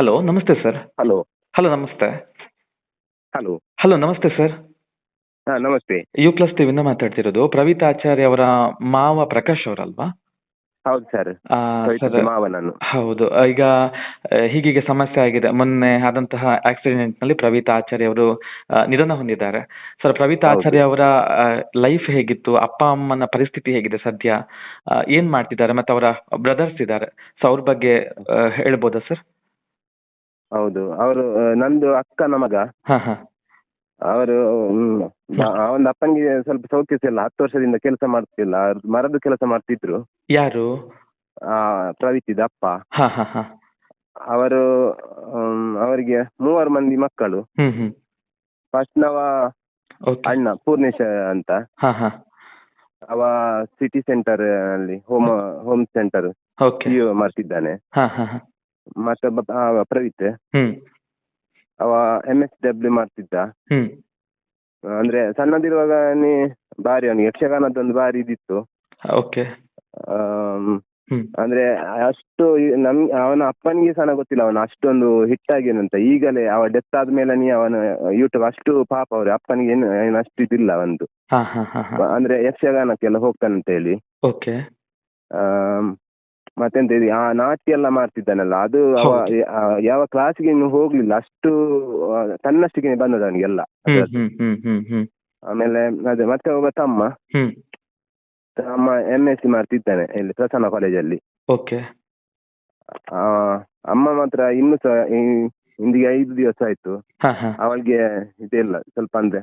Hello ನಮಸ್ತೆ sir. Hello. Hello ನಮಸ್ತೆ. Hello. Hello ನಮಸ್ತೆ ಸರ್. ಹಾಂ ನಮಸ್ತೆ. ಯು ಪ್ಲಸ್ ಟಿವಿಯಿಂದ ಮಾತಾಡ್ತಿರೋದು. ಪ್ರವೀತ್ ಆಚಾರ್ಯ ಅವರ ಮಾವ ಪ್ರಕಾಶ್ ಅವರಲ್ವಾ? ಹೌದು ಸರ್. ಆ, ಸರ್ ಮಾವ ನಾನು ಹೌದು. ಈಗ ಆ, ಹೀಗೀಗೆ ಸಮಸ್ಯೆ ಆಗಿದೆ. ಮೊನ್ನೆ ಆದಂತಹ ಆಕ್ಸಿಡೆಂಟ್ನಲ್ಲಿ ಪ್ರವೀತ್ ಆಚಾರ್ಯ ಅವರು ಆ, ನಿಧನ ಹೊಂದಿದ್ದಾರೆ. ಸರ್ ಪ್ರವೀತ್ ಹೌದು. ಆಚಾರ್ಯ ಅವರ ಲೈಫ್ ಹೇಗಿತ್ತು? ಅಪ್ಪ ಅಮ್ಮನ ಪರಿಸ್ಥಿತಿ ಹೇಗಿದೆ ಸದ್ಯ? ಆ, ಏನ್ ಮಾಡ್ತಿದ್ದಾರೆ? ಮತ್ತೆ ಅವರ ಬ್ರದರ್ಸ್ ಇದ್ದಾರೆ. ಸೊ ಅವ್ರ ಬಗ್ಗೆ ಆ, ಹೇಳ್ಬೋದಾ ಸರ್? ಹೌದು. ಅವರು ನಂದು ಅಕ್ಕನ ಮಗ. ಅವರು ಅವನ ಅಪ್ಪನಿಗೆ ಸ್ವಲ್ಪ ಸೌಖ್ಯಸಿಲ್ಲ ಹತ್ತು ವರ್ಷದಿಂದ ಕೆಲಸ ಮಾಡ್ತಿಲ್ಲ. ಮರದ ಕೆಲಸ ಮಾಡ್ತಿದ್ರು. ಯಾರು? ಆ, ಪ್ರವೀತಿದ ಅಪ್ಪ. ಅವರು ಅವರಿಗೆ ಮೂವರು ಮಂದಿ ಮಕ್ಕಳು. ಹ್ಮ್ ಫಸ್ಟ್ನವ ಅಣ್ಣ ಪೂರ್ಣೇಶ ಅಂತ. ಅವ ಸಿಟಿ ಸೆಂಟರ್ ಅಲ್ಲಿ ಹೋಮ್ ಹೋಮ್ ಸೆಂಟರ್ ಮಾಡ್ತಿದ್ದಾನೆ. ಮತ್ತೊಬ್ಬ ಆ, ಪ್ರವೀತ್. ಹ್ಮ್. ಅವ ಎಂ ಎಸ್ ಡಬ್ಲ್ಯೂ ಮಾಡ್ತಿದ್ದ. ಹ್ಮ್. ಅಂದ್ರೆ ಸಣ್ಣದಿರುವಾಗ ನೀ ಬಾರಿ ಅವನಿಗೆ ಯಕ್ಷಗಾನದೊಂದು ಬಾರಿ ಇದಿತ್ತು. ಓಕೆ. Um, hmm. ಅಂದ್ರೆ ಅಷ್ಟು ಈ- ನಮ್ ಅವನ ಅಪ್ಪನಿಗೆ ಸಹ ಗೊತ್ತಿಲ್ಲ ಅವನು ಅಷ್ಟೊಂದು ಹಿಟ್ ಆಗಿನಂತ ಈಗಲೇ ಅವ ಡೆತ್ ಆದ್ಮೇಲೆ ನೀ ಅವನ ಯೂಟ್ಯೂಬ್ ಅಷ್ಟು ಪಾಪ ಅವ್ರೆ ಅಪ್ಪನಿಗೆ ಏನು ಏನು ಅಷ್ಟು ಇದಿಲ್ಲ ಒಂದು. ಹಾ ಹಾ ಹಾ ಹಾ. ಅಂದ್ರೆ ಯಕ್ಷಗಾನಕ್ಕೆಲ್ಲ ಹೋಗ್ತಾನಂತ ಹೇಳಿ. ಓಕೆ. ಆಮ್, ಮತ್ತೆಂತ ಇದು ಆ ನಾಟಿ ಎಲ್ಲ ಮಾಡ್ತಿದ್ದಾನಲ್ಲ ಅದು ಅವ ಯಾವ ಕ್ಲಾಸಿಗೆ ಇನ್ನು ಹೋಗ್ಲಿಲ್ಲ ಅಷ್ಟು ತನ್ನಷ್ಟಕ್ಕೆ ತನ್ನಷ್ಟಿಗೆ ಬಂದದ ಹ್ಮ್ ಹ್ಮ್ ಆಮೇಲೆ ಅದೇ ಮತ್ತೆ ಒಬ್ಬ ತಮ್ಮ ತಮ್ಮ ಎಂ ಎಸ್ ಸಿ ಮಾಡ್ತಿದ್ದಾನೆ ಇಲ್ಲಿ ಪ್ರಸನ್ನ ಕಾಲೇಜಲ್ಲಿ ಅಮ್ಮ ಮಾತ್ರ ಇನ್ನು ಸಹ ಇಂದಿಗೆ ಐದು ದಿವಸ ಆಯ್ತು. ಅವಳಿಗೆ ಇದಿಲ್ಲ ಸ್ವಲ್ಪ ಅಂದ್ರೆ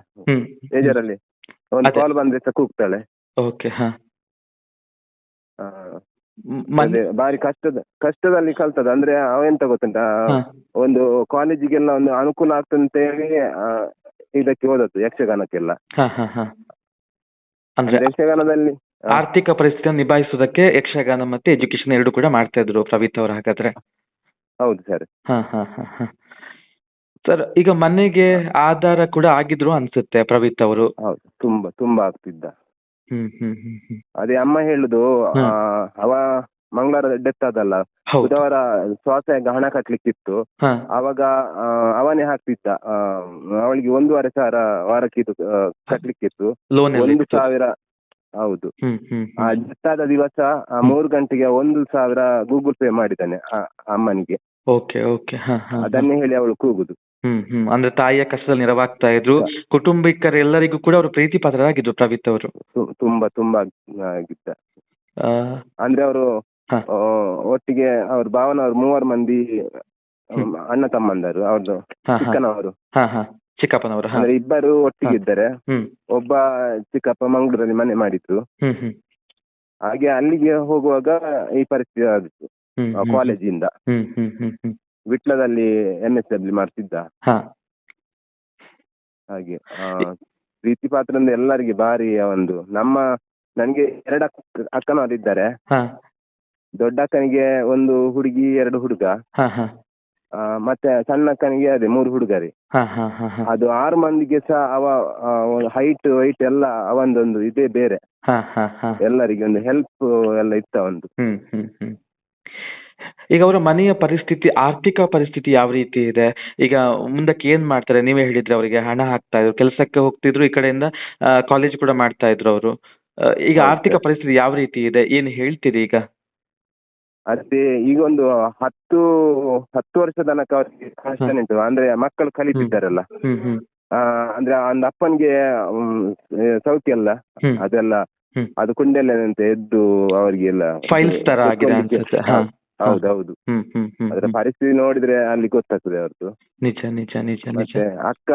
ಬೇಜಾರಲ್ಲಿ. ಒಂದು. ಕಾಲ್ ಬಂದ್ರೆ ಸಹ ಕೂಗ್ತಾಳೆ. ಅದೇ ಬಾರಿ ಕಷ್ಟದ ಕಷ್ಟದಲ್ಲಿ ಕಲ್ತದ ಅಂದ್ರೆ ಅವ ಎಂತ ಗೊತ್ತುಂಟಾ. ಒಂದು ಕಾಲೇಜಿಗೆಲ್ಲ ಒಂದು ಅನುಕೂಲ ಆಗ್ತದಂತ ಹೇಳಿ ಇದಕ್ಕೆ ಹೋದದ್ದು ಯಕ್ಷಗಾನಕ್ಕೆಲ್ಲ. ಅಂದ್ರೆ ಯಕ್ಷಗಾನದಲ್ಲಿ ಆರ್ಥಿಕ ಪರಿಸ್ಥಿತಿಯನ್ನು ನಿಭಾಯಿಸುವುದಕ್ಕೆ ಯಕ್ಷಗಾನ ಮತ್ತೆ ಎಜುಕೇಶನ್ ಎರಡು ಕೂಡ ಮಾಡ್ತಾ ಇದ್ರು ಪ್ರವೀತ್ ಅವರು ಹಾಗಾದ್ರೆ. ಹೌದು ಸರ್. ಹಾ ಹಾ ಹಾ ಹಾ. ಸರ್ ಈಗ ಮನೆಗೆ ಆಧಾರ ಕೂಡ ಆಗಿದ್ರು ಅನ್ಸುತ್ತೆ ಪ್ರವೀತ್ ಅವರು? ತುಂಬಾ ತುಂಬಾ ಆಗ್ತಿದ್ದ. ಅದೇ ಅಮ್ಮ ಹೇಳುದು. ಅವ ಮಂಗಳವಾರ ಡೆತ್ ಆದಲ್ಲ. ಬುಧವಾರ ಸ್ವಸಹಾಯಕ ಹಣ ಕಟ್ಲಿಕ್ಕಿತ್ತು. ಅವಾಗ ಅವನೇ ಹಾಕ್ತಿದ್ದ ಅವಳಿಗೆ ಒಂದೂವರೆ ಸಾವಿರ ವಾರಕ್ಕೆ ಇದು ಕಟ್ಲಿಕ್ಕಿತ್ತು. ಒಂದು ಸಾವಿರ ಹೌದು. ಆ ಡೆತ್ ಆದ ದಿವಸ ಮೂರು ಗಂಟೆಗೆ ಒಂದು ಸಾವಿರ ಗೂಗಲ್ ಪೇ ಮಾಡಿದ್ದಾನೆ ಅಮ್ಮನಿಗೆ. ಅದನ್ನೇ ಹೇಳಿ ಅವಳು ಕೂಗುದು. ಹ್ಮ್ ಹ್ಮ್. ಅಂದ್ರೆ ತಾಯಿಯ ಕಷ್ಟದಲ್ಲಿ ನೆರವಾಗ್ತಾ ಇದ್ರು. ಕುಟುಂಬಿಕರೆಲ್ಲರಿಗೂ ಕೂಡ ಅವರು ಪ್ರೀತಿ ಪಾತ್ರರಾಗಿದ್ರು ಪ್ರವೀತ್ ಅವರು. ತು- ತುಂಬಾ ತುಂಬಾ ಆಗಿದ್ದ. ಆ, ಅಂದ್ರೆ ಅವರು ಹಾ. ಒಟ್ಟಿಗೆ ಅವ್ರ ಭಾವನ ಅವ್ರ ಮೂವರು ಮಂದಿ ಹ್ಮ್. ಅಣ್ಣ ತಮ್ಮಂದರು ಅವ್ರದ್ದು ಹಾ ಹಾ. ಚಿಕ್ಕನವರು. ಹಾ ಹಾ. ಚಿಕ್ಕಪ್ಪನವರು ಹಾ. ಅಂದ್ರೆ ಇಬ್ಬರು ಒಟ್ಟಿಗೆ ಹಾ. ಇದ್ದಾರೆ ಹ್ಮ್. ಒಬ್ಬ ಚಿಕ್ಕಪ್ಪ ಮಂಗಳೂರಲ್ಲಿ ಮನೆ ಮಾಡಿದ್ರು. ಹ್ಮ್ ಹ್ಮ್. ಹಾಗೆ ಅಲ್ಲಿಗೆ ಹೋಗುವಾಗ ಈ ಪರಿಸ್ಥಿತಿ ಆಗಿತ್ತು ಹ್ಮ್ ಹ್ಮ್ ಕಾಲೇಜಿಂದ ಹ್ಮ್ ಹ್ಮ್ ಹ್ಮ್ ಹ್ಮ್. ವಿಟ್ಲದಲ್ಲಿ ಎನ್ ಎಸ್ ಡಬ್ಲ್ಯೂ ಮಾಡ್ತಿದ್ದ. ಹಾಗೆ ಆ, ಪ್ರೀತಿ ಪಾತ್ರ ಅಂದ್ರೆ ಎಲ್ಲರಿಗೆ ಭಾರಿ ಒಂದು ನಮ್ಮ ನನಗೆ ಎರಡು ಅಕ್ಕ ಅಕ್ಕನವರಿದ್ದಾರೆ ದೊಡ್ಡ ಅಕ್ಕನಿಗೆ ಒಂದು ಹುಡುಗಿ ಎರಡು ಹುಡುಗ. ಮತ್ತೆ ಸಣ್ಣ ಅಕ್ಕನಿಗೆ ಅದೇ ಮೂರು ಹುಡುಗರಿ ಅದು ಆರು ಮಂದಿಗೆ ಸಹ ಅವ ಹೈಟ್ ವೈಟ್ ಎಲ್ಲ ಅವಂದೊಂದು ಇದೇ ಬೇರೆ. ಎಲ್ಲರಿಗೆ ಒಂದು ಹೆಲ್ಪ್ ಎಲ್ಲ ಇತ್ತ ಒಂದು. ಈಗ ಅವರ ಮನೆಯ ಪರಿಸ್ಥಿತಿ ಆರ್ಥಿಕ ಪರಿಸ್ಥಿತಿ ಯಾವ ರೀತಿ ಇದೆ? ಈಗ ಮುಂದಕ್ಕೆ ಏನ್ ಮಾಡ್ತಾರೆ? ನೀವೇ ಹೇಳಿದ್ರೆ ಅವರಿಗೆ ಹಣ ಹಾಕ್ತಾ ಇದ್ರು ಕೆಲಸಕ್ಕೆ ಹೋಗ್ತಿದ್ರು ಈ ಕಡೆಯಿಂದ ಕಾಲೇಜ್ ಕೂಡ ಮಾಡ್ತಾ ಇದ್ರು ಅವರು. ಈಗ ಹೌದು. ಆರ್ಥಿಕ ಸರ್. ಪರಿಸ್ಥಿತಿ ಯಾವ ರೀತಿ ಇದೆ? ಏನ್ ಹೇಳ್ತೀರಿ ಈಗ? ಅದೇ ಈಗ ಒಂದು ಹತ್ತು ಹತ್ತು ವರ್ಷ ತನಕ ಅವರಿಗೆ ಉಂಟು. ಅಂದ್ರೆ ಮಕ್ಕಳು ಕಲಿತಿದ್ದಾರಲ್ಲ. ಹ್ಮ್. ಹ್ಮ್ ಆ, ಅಂದ್ರೆ ಒಂದು ಅಪ್ಪನಿಗೆ ಹ್ಮ್, ಸೌಖ್ಯ ಅಲ್ಲ? ಹ್ಮ್. ಅದೆಲ್ಲ ಹ್ಮ್. ಅದು ಕುಂಡೆಲ್ಲ ಎದ್ದು ಅವರಿಗೆಲ್ಲ ಫೈಲ್ಸ್ ತರ ಆಗಿದೆ ಕೂತ್ಕೊಳ್ಳಿಕ್ಕೆ- ಅನ್ಸುತ್ತೆ. ಹಾ. ಹೌದು ಹೌದು ಹ್ಮ್ ಹ್ಮ್ ಹ್ಮ್ ಅದರ ಪರಿಸ್ಥಿತಿ ನೋಡಿದ್ರೆ ಅಲ್ಲಿ ಗೊತ್ತಾಗ್ತದೆ ಅವ್ರದ್ದು ನಿಜ ನಿಜ ನಿಜ ನಿಜ. ಅಕ್ಕ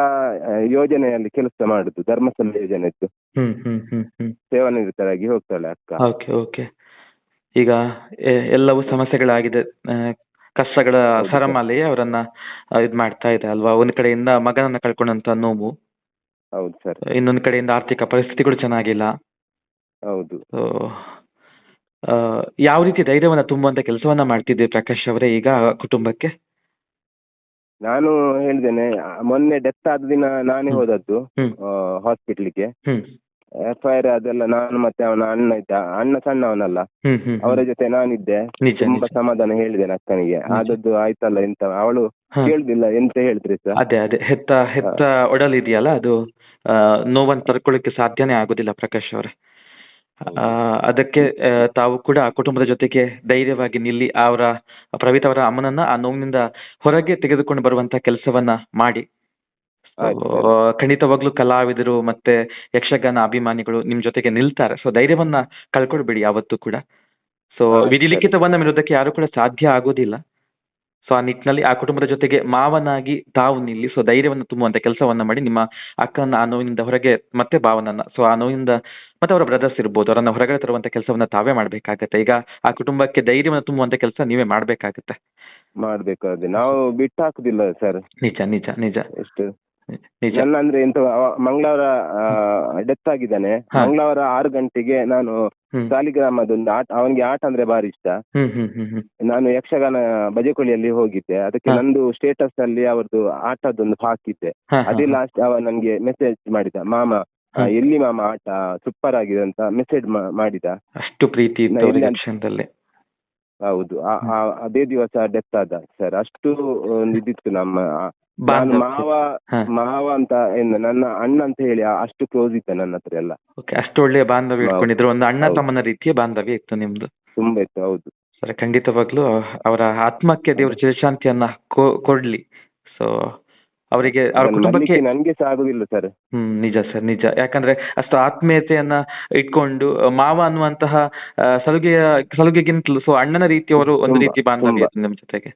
ಯೋಜನೆಯಲ್ಲಿ ಕೆಲಸ ಮಾಡುದು ಧರ್ಮಸ್ಥಳ ಯೋಜನೆದ್ದು ಹ್ಮ್ ಹ್ಮ್ ಹ್ಮ್ ಹ್ಮ್. ಸೇವಾನಿರತರಾಗಿ ಹೋಗ್ತಾಳೆ ಅಕ್ಕ. Okay okay. ಈಗ ಎಲ್ಲವೂ ಸಮಸ್ಯೆಗಳಾಗಿದೆ ಕಷ್ಟಗಳ. ಸರಮಾಲೆ ಅವರನ್ನ ಇದ್ ಮಾಡ್ತಾ ಇದೆ ಅಲ್ವಾ? ಒಂದ್ ಕಡೆಯಿಂದ ಮಗನನ್ನ ಕಳ್ಕೊಂಡಂತ ನೋವು ಹೌದು ಸರ್. ಇನ್ನೊಂದ್ ಕಡೆಯಿಂದ ಆರ್ಥಿಕ ಪರಿಸ್ಥಿತಿಗಳು ಚೆನ್ನಾಗಿಲ್ಲ. ಹೌದು. ಯಾವ ರೀತಿ ಧೈರ್ಯವನ್ನ ತುಂಬುವಂತ ಕೆಲಸವನ್ನ ಮಾಡ್ತಿದ್ದೆ ಪ್ರಕಾಶ್ ಅವರೇ ಈಗ ಕುಟುಂಬಕ್ಕೆ? ನಾನು ಹೇಳಿದ್ದೇನೆ ಆ, ಮೊನ್ನೆ ಡೆತ್ ಆದ ದಿನ ನಾನೇ. ಹೋದದ್ದು ಹ್ಮ್. ಹಾಸ್ಪಿಟ್ಲಿಗೆ ಹ್ಮ್. ಎಫ್ ಐ ಆರ್ ಅದೆಲ್ಲ ನಾನು ಮತ್ತೆ ಅವನ ಅಣ್ಣ ಇದ್ದ ಅಣ್ಣ ಸಣ್ಣವನಲ್ಲ ಹ್ಮ್ ಹ್ಮ್ ಅವರ ಜೊತೆ ನಾನಿದ್ದೆ. ನಿಜ ತುಂಬಾ ನಿಜ. ಸಮಾಧಾನ ಹೇಳಿದ್ದೇನೆ ಅಕ್ಕನಿಗೆ. ಆದದ್ದು ಆಯ್ತಲ್ಲ ಎಂತ ಅವಳು ಹ. ಕೇಳುದಿಲ್ಲ ಎಂತ ಹೇಳಿದ್ರಿ ಸರ್? ಅದೇ ಅದೇ. ಹೆತ್ತ ಹೆತ್ತ ಒಡಲಿದೆಯಲ್ಲ ಅದು ಆ, ನೋವನ್ನು ತಡ್ಕೊಳ್ಳಿಕ್ಕೆ ಸಾಧ್ಯನೇ ಆಗುದಿಲ್ಲ ಪ್ರಕಾಶ್ ಅವರೇ. ಆ, ಅದಕ್ಕೆ ಆ, ತಾವು ಕೂಡ ಆ ಕುಟುಂಬದ ಜೊತೆಗೆ ಧೈರ್ಯವಾಗಿ ನಿಲ್ಲಿ ಅವರ ಪ್ರವೀತ್ ಅವರ ಅಮ್ಮನನ್ನ ಆ ನೋವಿನಿಂದ ಹೊರಗೆ ತೆಗೆದುಕೊಂಡು ಬರುವಂತ ಕೆಲಸವನ್ನ ಮಾಡಿ. So, ಆಯ್ತು ಖಂಡಿತವಾಗ್ಲೂ ಕಲಾವಿದರು ಮತ್ತೆ ಯಕ್ಷಗಾನ ಅಭಿಮಾನಿಗಳು ನಿಮ್ ಜೊತೆಗೆ ನಿಲ್ತಾರೆ. ಸೊ ಧೈರ್ಯವನ್ನ ಕಳ್ಕೊಡ್ಬೇಡಿ ಯಾವತ್ತೂ ಕೂಡ. ಸೊ ವಿಧಿಲಿಖಿತವನ್ನ ಯಾರು ಕೂಡ ಸಾಧ್ಯ ಆಗೋದಿಲ್ಲ. ಸೊ ಆ ನಿಟ್ಟಿನಲ್ಲಿ ಆ ಕುಟುಂಬದ ಜೊತೆಗೆ ಮಾವನಾಗಿ ತಾವು ನಿಲ್ಲಿ ಸೊ ಧೈರ್ಯವನ್ನು ತುಂಬುವಂತ ಕೆಲಸವನ್ನ ಮಾಡಿ ನಿಮ್ಮ ಅಕ್ಕನ ಆ ನೋವಿನಿಂದ ಹೊರಗೆ ಮತ್ತೆ ಭಾವನನ್ನ ಸೊ ಆ ನೋವಿನಿಂದ ಮತ್ತೆ ಅವರ ಬ್ರದರ್ಸ್ ಇರ್ಬೋದು ಅವರನ್ನ ಹೊರಗಡೆ ತರುವಂತ ಕೆಲಸವನ್ನ ತಾವೇ ಮಾಡಬೇಕಾಗತ್ತೆ. ಈಗ ಆ ಕುಟುಂಬಕ್ಕೆ ಧೈರ್ಯವನ್ನು ತುಂಬುವಂತ ಕೆಲಸ ನೀವೇ ಮಾಡಬೇಕಾಗತ್ತೆ. ಮಾಡ್ಬೇಕು ಅದೇ ನಾವು ಬಿಟ್ಟು ಹಾಕುದಿಲ್ಲ ಸರ್ ನಿಜ ನಿಜ ನಿಜ. ಎಷ್ಟು? ನಿಜ. ನನ್ನ ಅಂದ್ರೆ ಎಂತ ಅವ- ಮಂಗಳವಾರ ಡೆತ್ ಆಗಿದ್ದಾನೆ. ಹಾ. ಮಂಗಳವಾರ ಆರು ಗಂಟೆಗೆ ನಾನು ಹ್ಮ್. ಸಾಲಿಗ್ರಾಮದೊಂದು ಆಟ ಅವನಿಗೆ ಆಟ ಅಂದ್ರೆ ಬಾರಿ ಇಷ್ಟ. ಹ್ಮ್ ಹ್ಮ್ ಹ್ಮ್ ಹ್ಮ್. ನಾನು ಯಕ್ಷಗಾನ ಬಜೆಕೊಳಿಯಲ್ಲಿ ಹೋಗಿದ್ದೆ. ಅದಕ್ಕೆ ಹಾ. ನಂದು ಸ್ಟೇಟಸ್ ಅಲ್ಲಿ ಅವರದು ಆಟದೊಂದು ಹಾಕಿದ್ದೆ. ಹಾ, ಹಾ, ಅದೇ ಹಾ. ಲಾಸ್ಟ್ ಅವ ನನ್ಗೆ ಮೆಸೇಜ್ ಮಾಡಿದ ಮಾಮ ಎಲ್ಲಿ ಮಾಮ ಆಟ ಸೂಪರ್ ಆಗಿದೆ ಅಂತ ಮೆಸೇಜ್ ಮಾಡಿದ? ಅಷ್ಟು ಪ್ರೀತಿ ಇತ್ತು ನಾ ಅವರಿಗೆ ಇಲ್ಲಿ- ಹೌದು. ಆ- ಆ- ಅದೇ ದಿವಸ ಡೆತ್ ಆದ ಸರ್ ಅಷ್ಟು ಒಂದು ಇದಿತ್ತು ನಮ್ಮ ನಾನು ಮಾವ ಹಾ. ಮಾವ ಅಂತ ಏನು ನನ್ನ ಅಣ್ಣ ಅಂತ ಹೇಳಿ ಆ- ಅಷ್ಟು ಕ್ಲೋಸ್ ಇತ್ತು ನನ್ನ ಹತ್ರ ಎಲ್ಲ. ಓಕೆ ಅಷ್ಟು ಒಳ್ಳೆಯ ಬಾಂಧವ್ಯ ಇಟ್ಕೊಂಡಿದ್ರು. ಒಂದು ಅಣ್ಣ ಹೌದು. ತಮ್ಮನ ರೀತಿಯ ಬಾಂಧವ್ಯ ಇತ್ತು ನಿಮ್ದು. ತುಂಬಾ ಇತ್ತು ಹೌದು. ಸರ್ ಖಂಡಿತವಾಗ್ಲೂ ಅವರ ಆತ್ಮಕ್ಕೆ ದೇವರು ಚಿರಶಾಂತಿಯನ್ನ ಕೊ- ಕೊಡ್ಲಿ. ಸೊ ಅವರಿಗೆ ಅವ್ರ ಕುಟುಂಬಕ್ಕೆ ನನ್ಗೆ ಸಹ ಆಗುದಿಲ್ಲ ಸರ್ ಹ್ಮ್ ನಿಜ ಸರ್ ನಿಜ. ಯಾಕಂದ್ರೆ ಅಷ್ಟು ಆತ್ಮೀಯತೆಯನ್ನ ಇಟ್ಕೊಂಡು ಮಾವ ಅನ್ನುವಂತಹ ಆ, ಸಲುಗೆಯ ಸಲುಗೆಗಿಂತಲೂ ಸೊ ಅಣ್ಣನ ರೀತಿಯವರು ಒಂದು ತುಂಬಾ, ರೀತಿ ಬಾಂಧವ್ಯ ನಿಮ್ಮ ನಿಮ್ ಜೊತೆಗೆ.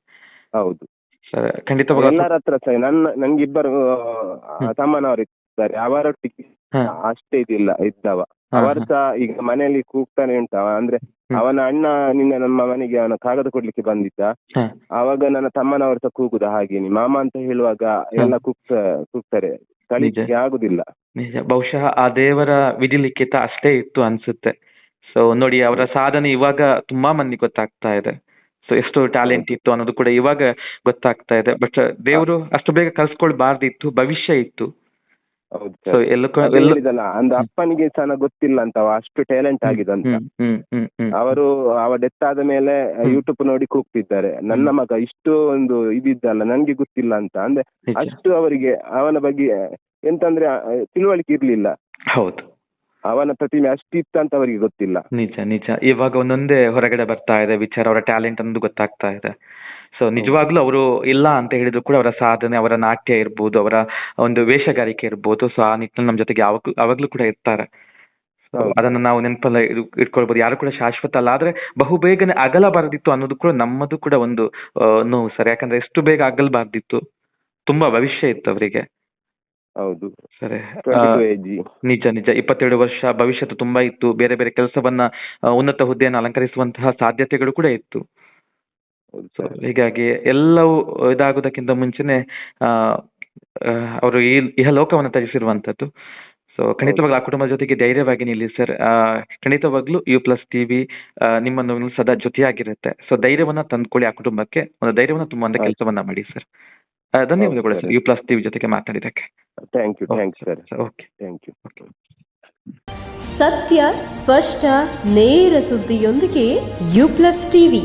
ಹೌದು. ಸರ್ ಖಂಡಿತವಾಗ್ಲೂ. ಎಲ್ಲರ ಹತ್ರ ಸಹ ನನ್ನ ನಂಗೆ ಇಬ್ಬರು ತಮ್ಮನವರು ಇದ್ದಾರೆ ಅವರೊಟ್ಟಿಗೆ ಅಷ್ಟೇ ಇದಿಲ್ಲ ಇದ್ದವ. ಅವರ್ಸ ಈಗ ಮನೆಯಲ್ಲಿ ಕೂಗ್ತಾನೆ ಉಂಟ ಅಂದ್ರೆ ಅವನ ಅಣ್ಣ ನಿನ್ನೆ ನಮ್ಮ ಮನೆಗೆ ಅವನ ಕಾಗದ ಕೊಡ್ಲಿಕ್ಕೆ ಬಂದಿದ್ದ. ಅವಾಗ ಆವಾಗ ನನ್ನ ತಮ್ಮನವರ್ಸ ಕೂಗುದ ಹಾಗೇನಿ. ಮಾಮ ಅಂತ ಹೇಳುವಾಗ ಎಲ್ಲ ಕೂಗ್ತ ಕೂಗ್ತಾರೆ. ಕಳಿಸಿ ಆಗುದಿಲ್ಲ. ನಿಜ. ಬಹುಶಃ ಆ ದೇವರ ವಿಧಿಲಿಖಿತ ಅಷ್ಟೇ ಇತ್ತು ಅನ್ಸುತ್ತೆ. ಸೊ ನೋಡಿ ಅವರ ಸಾಧನೆ ಇವಾಗ ತುಂಬಾ ಮಂದಿ ಗೊತ್ತಾಗ್ತಾ ಇದೆ. ಸೊ ಎಷ್ಟು ಟ್ಯಾಲೆಂಟ್ ಇತ್ತು ಅನ್ನೋದು ಕೂಡ ಇವಾಗ ಗೊತ್ತಾಗ್ತಾ ಇದೆ. ಬಟ್ ದೇವರು ಅಷ್ಟು ಬೇಗ ಕಲ್ಸ್ಕೊಳ್ಬಾರ್ದಿತ್ತು ಭವಿಷ್ಯ ಇತ್ತು. ಹೌದು ಸೊ ಎಲ್ಲ ಅಂದ್ರೆ ಅಪ್ಪನಿಗೆ ಸಹ ಗೊತ್ತಿಲ್ಲ ಅಂತ ಅಷ್ಟು ಟ್ಯಾಲೆಂಟ್ ಆಗಿದೆ ಹ್ಮ್ ಅವರು ಅವ ಡೆತ್ ಆದ ಮೇಲೆ ಯೂಟ್ಯೂಬ್ ನೋಡಿ ಕೂಗ್ತಿದ್ದಾರೆ. ನನ್ನ ಮಗ ಇಷ್ಟು ಒಂದು ಇದಿದ್ದಲ್ಲ ನನ್ಗೆ ಗೊತ್ತಿಲ್ಲ ಅಂತ. ಅಂದ್ರೆ ಅಷ್ಟು ಅವರಿಗೆ ಅವನ ಬಗ್ಗೆ ಎಂತಂದ್ರೆ ಅಂದ್ರೆ ತಿಳುವಳಿಕೆ ಇರ್ಲಿಲ್ಲ. ಹೌದು. ಅವನ ಪ್ರತಿಮೆ ಅಷ್ಟಿತ್ತು ಅಂತ ಅವರಿಗೆ ಗೊತ್ತಿಲ್ಲ. ನಿಜ ನಿಜ. ಇವಾಗ ಒಂದೊಂದೇ ಹೊರಗಡೆ ಬರ್ತಾ ಇದೆ ವಿಚಾರ ಅವರ ಟ್ಯಾಲೆಂಟ್ ಅನ್ನೋದು ಗೊತ್ತಾಗ್ತಾ ಇದೆ. ಸೊ ನಿಜವಾಗ್ಲೂ ಅವರು ಇಲ್ಲ ಅಂತ ಹೇಳಿದ್ರು ಕೂಡ ಅವರ ಸಾಧನೆ ಅವರ ನಾಟ್ಯ ಇರ್ಬೋದು ಅವರ ಒಂದು ವೇಷಗಾರಿಕೆ ಇರ್ಬೋದು. ಸೊ ಆ ನಿಟ್ಟಿನಲ್ಲಿ ನಮ್ಮ ಜೊತೆಗೆ ಯಾವಾಗ್ಲೂ ಕೂಡ ಇರ್ತಾರೆ. ಸೊ. ಅದನ್ನ ನಾವು ನೆನಪಲ್ಲ ಇಟ್ಕೊಳ್ಬೋದು. ಯಾರು ಕೂಡ ಶಾಶ್ವತ ಅಲ್ಲ ಆದ್ರೆ ಬಹುಬೇಗನೆ ಅಗಲಬಾರದಿತ್ತು ಅನ್ನೋದು ಕೂಡ ನಮ್ಮದು ಕೂಡ ಒಂದು ಆ, ನೋವು ಸರ್. ಯಾಕಂದ್ರೆ ಎಷ್ಟು ಬೇಗ ಅಗಲಬಾರ್ದಿತ್ತು ತುಂಬಾ ಭವಿಷ್ಯ ಇತ್ತು ಅವರಿಗೆ. ಹೌದು. ಸರಿ ಆ, ಟು ಏಜ್ ನಿಜ ನಿಜ. ಇಪ್ಪತ್ತೆರಡು ವರ್ಷ ಭವಿಷ್ಯತ್ತು ತುಂಬಾ ಇತ್ತು. ಬೇರೆ ಬೇರೆ ಕೆಲಸವನ್ನ ಆ, ಉನ್ನತ ಹುದ್ದೆಯನ್ನು ಅಲಂಕರಿಸುವಂತಹ ಸಾಧ್ಯತೆಗಳು ಕೂಡ ಇತ್ತು. ಹೀಗಾಗಿ ಎಲ್ಲವೂ ಇದಾಗೋದಕ್ಕಿಂತ ಮುಂಚೆನೆ ಆ ಅವರು ಈ ಇಹಲೋಕವನ್ನು ತ್ಯಜಿಸಿರುವಂತದ್ದು ಸೊ ಖಂಡಿತವಾಗ್ಲೂ ಆ ಕುಟುಂಬದ ಜೊತೆಗೆ ಧೈರ್ಯವಾಗಿ ನಿಲ್ಲಿ ಸರ್. ಖಂಡಿತವಾಗ್ಲೂ ಯು ಪ್ಲಸ್ ಟಿವಿ ನಿಮ್ಮನ್ನು ಸದಾ ಜೊತೆಯಾಗಿರುತ್ತೆ. ಸೊ ಧೈರ್ಯವನ್ನ ತಂದ್ಕೊಳ್ಳಿ ಆ ಕುಟುಂಬಕ್ಕೆ. ಒಂದು ಧೈರ್ಯವನ್ನ ತುಂಬುವಂತ ಆಯ್ತು. ಕೆಲಸವನ್ನ ಮಾಡಿ ಸರ್. ಧನ್ಯವಾದಗಳು ಸರ್. ಯು ಪ್ಲಸ್ ಟಿವಿ ಜೊತೆಗೆ ಮಾತಾಡಿದಕ್ಕೆ thank you thanks sir okay thank you ಸತ್ಯ ಸ್ಪಷ್ಟ ನೇರ ಸುದ್ದಿಯೊಂದಿಗೆ ಯು ಪ್ಲಸ್ ಟಿವಿ